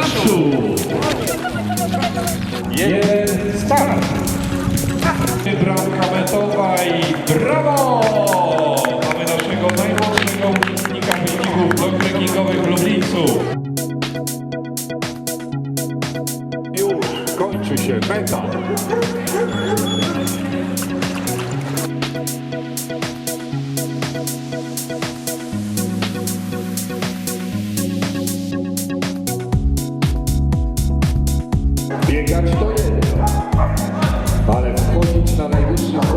marszu! Jest start! Bramka metowa i brawo! Mamy naszego najmłodszego uczestnika wyścigów blokbreakingowych w Lublińcu. Już kończy się meta. 101. Ale wchodzić na najwyższy